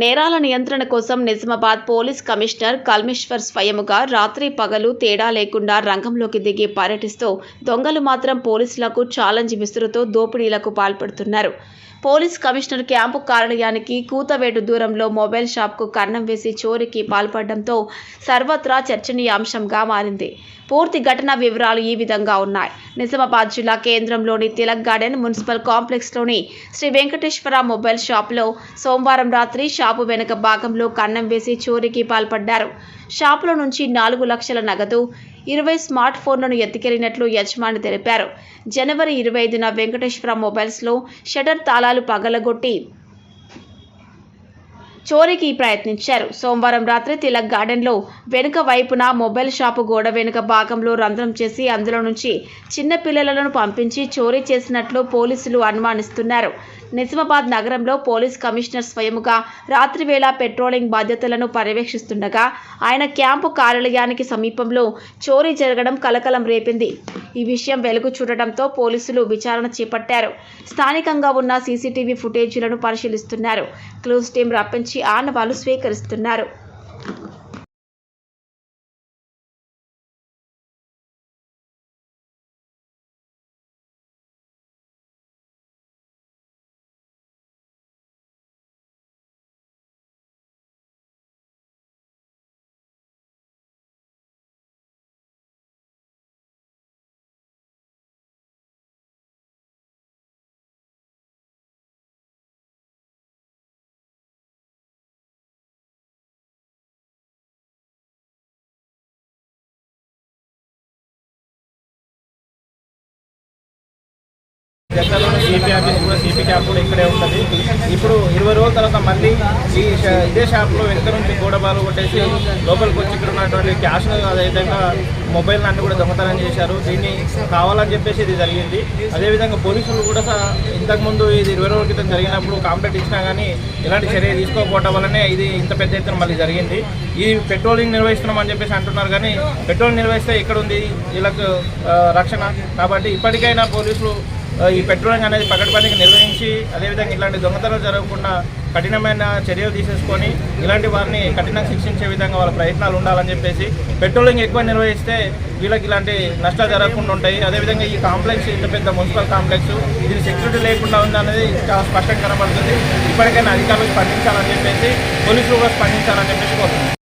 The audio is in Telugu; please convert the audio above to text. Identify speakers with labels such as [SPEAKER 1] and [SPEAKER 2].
[SPEAKER 1] నేరాల నియంత్రణ కోసం నిజామాబాద్ పోలీస్ కమిషనర్ కల్మేశ్వర్ స్వయముగా రాత్రి పగలు తేడా లేకుండా రంగంలోకి దిగి పర్యటిస్తూ దొంగలు మాత్రం పోలీసులకు ఛాలెంజ్ విసురుతూ దోపిడీలకు పాల్పడుతున్నారు. పోలీస్ కమిషనర్ క్యాంపు కార్యాలయానికి కూతవేటు దూరంలో మొబైల్ షాప్కు కన్నం వేసి చోరీకి పాల్పడడంతో సర్వత్రా చర్చనీయాంశంగా మారింది. పూర్తి ఘటన వివరాలు ఈ విధంగా ఉన్నాయి. నిజామాబాద్ జిల్లా కేంద్రంలోని తిలక్ గార్డెన్ మున్సిపల్ కాంప్లెక్స్లోని శ్రీ వెంకటేశ్వర మొబైల్ షాప్లో సోమవారం రాత్రి షాపు వెనుక భాగంలో కన్నం వేసి చోరీకి పాల్పడ్డారు. షాపులో నుంచి నాలుగు లక్షల నగదు ఇరవై స్మార్ట్ ఫోన్లను ఎత్తుకెళ్ళినట్లు యజమాని తెలిపారు. జనవరి ఇరవై ఐదున వెంకటేశ్వర మొబైల్స్లో షటర్ తాళాలు పగలగొట్టి చోరీకి ప్రయత్నించారు. సోమవారం రాత్రి తిలక్ గార్డెన్లో వెనుక వైపున మొబైల్ షాపు గోడ వెనుక భాగంలో రంధ్రం చేసి అందులో నుంచి చిన్న పిల్లలను పంపించి చోరీ చేసినట్లు పోలీసులు అనుమానిస్తున్నారు. నిజామాబాద్ నగరంలో పోలీస్ కమిషనర్ స్వయముగా రాత్రి వేళ పెట్రోలింగ్ బాధ్యతలను పర్యవేక్షిస్తుండగా ఆయన క్యాంపు కార్యాలయానికి సమీపంలో చోరీ జరగడం కలకలం రేపింది. ఈ విషయం వెలుగు చూడటంతో పోలీసులు విచారణ చేపట్టారు. స్థానికంగా ఉన్న సీసీటీవీ ఫుటేజీలను పరిశీలిస్తున్నారు. క్లూస్ టీం రప్పించి ఆనవాళ్ళు స్వీకరిస్తున్నారు.
[SPEAKER 2] దగ్గరలోనే సిపి ఆఫీస్ కూడా సిపి క్యాప్ కూడా ఇక్కడే ఉంటుంది. ఇప్పుడు ఇరవై రోజుల తర్వాత మళ్ళీ ఈ ఇదే ఇదే షాప్లో వెనక నుంచి గోడబాలు కొట్టేసి లోపలికి వచ్చి ఇక్కడ ఉన్నటువంటి క్యాష్ అదేవిధంగా మొబైల్ అన్ని కూడా దొంగతనం చేశారు. దీన్ని కావాలని చెప్పేసి ఇది జరిగింది. అదేవిధంగా పోలీసులు కూడా ఇంతకుముందు ఇది ఇరవై రోజుల క్రితం జరిగినప్పుడు కాంప్లైంట్ ఇచ్చినా కానీ ఎలాంటి చర్య తీసుకోకపోవడం వల్లనే ఇది ఇంత పెద్ద ఎత్తున మళ్ళీ జరిగింది. ఈ పెట్రోలింగ్ నిర్వహిస్తున్నామని చెప్పేసి అంటున్నారు కానీ పెట్రోల్ నిర్వహిస్తే ఇక్కడ ఉంది? వీళ్ళకు రక్షణ. కాబట్టి ఇప్పటికైనా పోలీసులు ఈ పెట్రోలింగ్ అనేది పకడ్బందీకి నిర్వహించి అదేవిధంగా ఇలాంటి దొంగతనాలు జరగకుండా కఠినమైన చర్యలు తీసేసుకొని ఇలాంటి వారిని కఠినంగా శిక్షించే విధంగా వాళ్ళ ప్రయత్నాలు ఉండాలని చెప్పేసి పెట్రోలింగ్ ఎక్కువ నిర్వహిస్తే వీళ్ళకి ఇలాంటి నష్టాలు జరగకుండా ఉంటాయి. అదేవిధంగా ఈ కాంప్లెక్స్ ఇంత పెద్ద మున్సిపల్ కాంప్లెక్స్ దీని సెక్యూరిటీ లేకుండా ఉంది అనేది చాలా స్పష్టంగా కనబడుతుంది. ఇప్పటికైనా అధికారులు స్పందించాలని చెప్పేసి పోలీసులు కూడా స్పందించాలని చెప్పేసి కోరుతున్నాను